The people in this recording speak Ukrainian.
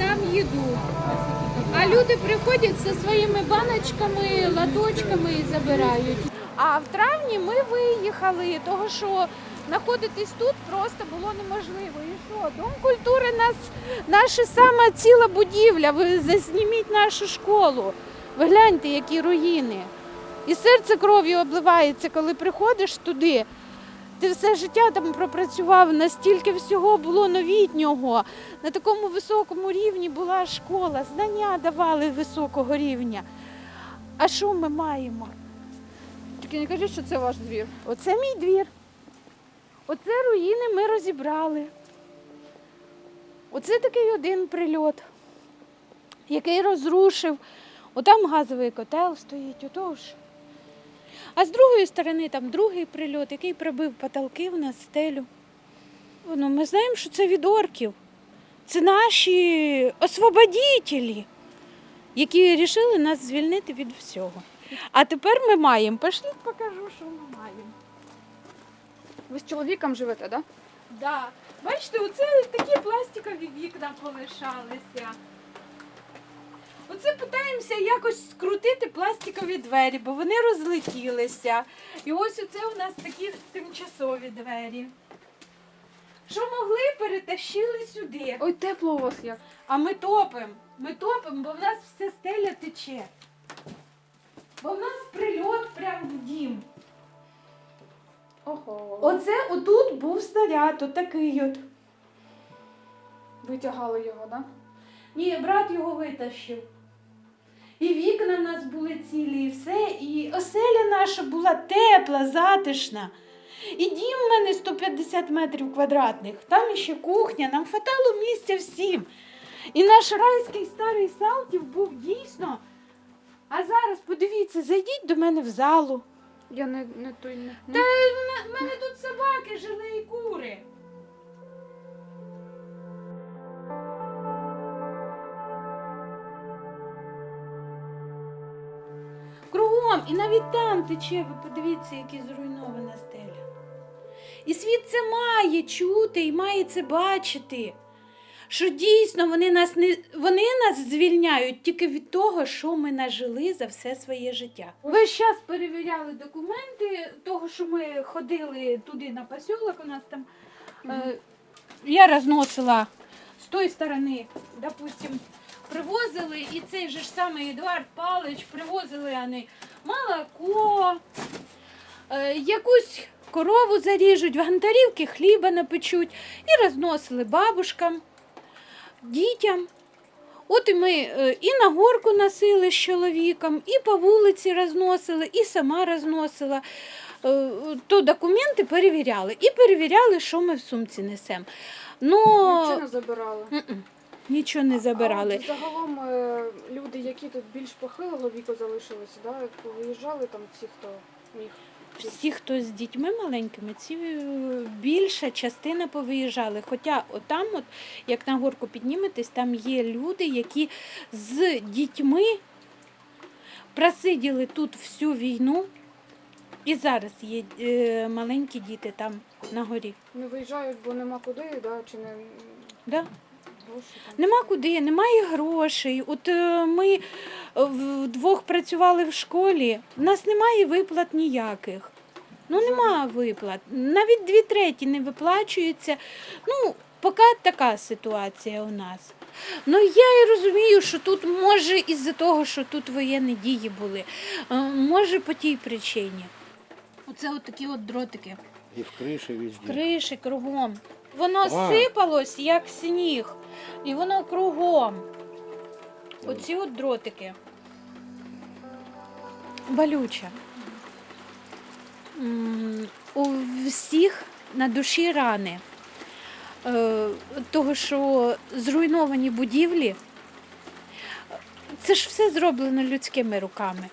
нам їду. А люди приходять зі своїми баночками, латочками і забирають. А в травні ми виїхали, того що знаходитись тут просто було неможливо. І що? Дом культури нас наша сама ціла будівля. Ви засніміть нашу школу. Ви гляньте, які руїни. І серце кров'ю обливається, коли приходиш туди. Ти все життя там пропрацював, настільки всього було новітнього. На такому високому рівні була школа, знання давали високого рівня. А що ми маємо? Тільки не кажіть, що це ваш двір. Оце мій двір. Оце руїни ми розібрали. Оце такий один прильот, який розрушив. Отам газовий котел стоїть, отож. А з другої сторони там другий прильот, який пробив потолки в нас стелю. Ну, ми знаємо, що це від орків. Це наші освободітелі, які вирішили нас звільнити від всього. А тепер ми маємо. Пошліть покажу, що ми маємо. Ви з чоловіком живете, так? Да. Бачите, оце такі пластикові вікна полишалися. Оце питаємося якось скрутити пластикові двері, бо вони розлетілися. І ось оце у нас такі тимчасові двері. Що могли, перетащили сюди. Ой, тепло у вас як. А ми топимо. Ми топимо, бо в нас вся стеля тече. Бо в нас прильот прямо в дім. Ого. Оце отут був снаряд, отакий от. Витягали його, так? Ні, брат його витащив. І вікна в нас були цілі, і все, і оселя наша була тепла, затишна. І дім в мене 150 метрів квадратних, там іще кухня, нам хватало місця всім. І наш райський старий Салтів був дійсно. А зараз подивіться, зайдіть до мене в залу. Я не, не той не. Та в мене тут собаки жили і кури. Кругом, і навіть там тече, ви подивіться, які зруйнована стеля. І світ це має чути і має це бачити. Що дійсно вони нас не вони нас звільняють тільки від того, що ми нажили за все своє життя. Весь час перевіряли документи, того, що ми ходили туди на посілок, у нас там е, я розносила з тої сторони, допустим, привозили, і цей же ж самий Едуард Павлович привозили вони молоко, е, якусь корову заріжуть, в гандарівки хліба напечуть і розносили бабушкам, дітям. От і ми е, і на горку носили з чоловіком, і по вулиці розносили, і сама розносила. Е, То документи перевіряли. І перевіряли, що ми в сумці несемо. Ну, Нічого не забирали. Нічого не забирали. А от загалом е, люди, які тут більш похилого віку залишилися, да, виїжджали там ті, хто міг. Всі, хто з дітьми маленькими, ці е, більша частина повиїжджали. Хоча отам, от, як на горку підніметесь, там є люди, які з дітьми просиділи тут всю війну. І зараз є е, маленькі діти там на горі. Не виїжджають, бо нема куди, да, чи не Да? Нема куди, немає грошей. От е, ми вдвох працювали в школі, в нас немає виплат ніяких. Ну нема виплат. Навіть дві треті не виплачуються. Ну, поки така ситуація у нас. Ну я і розумію, що тут може із-за того, що тут воєнні дії були, е, може по тій причині. Оце от такі от дротики. И в крыше везде. Криші кругом. Воно А. сипалось, як сніг, і воно кругом. Оці от дротики. Болюче. М, У всіх на душі рани. Е, Того, що зруйновані будівлі, це ж все зроблено людськими руками.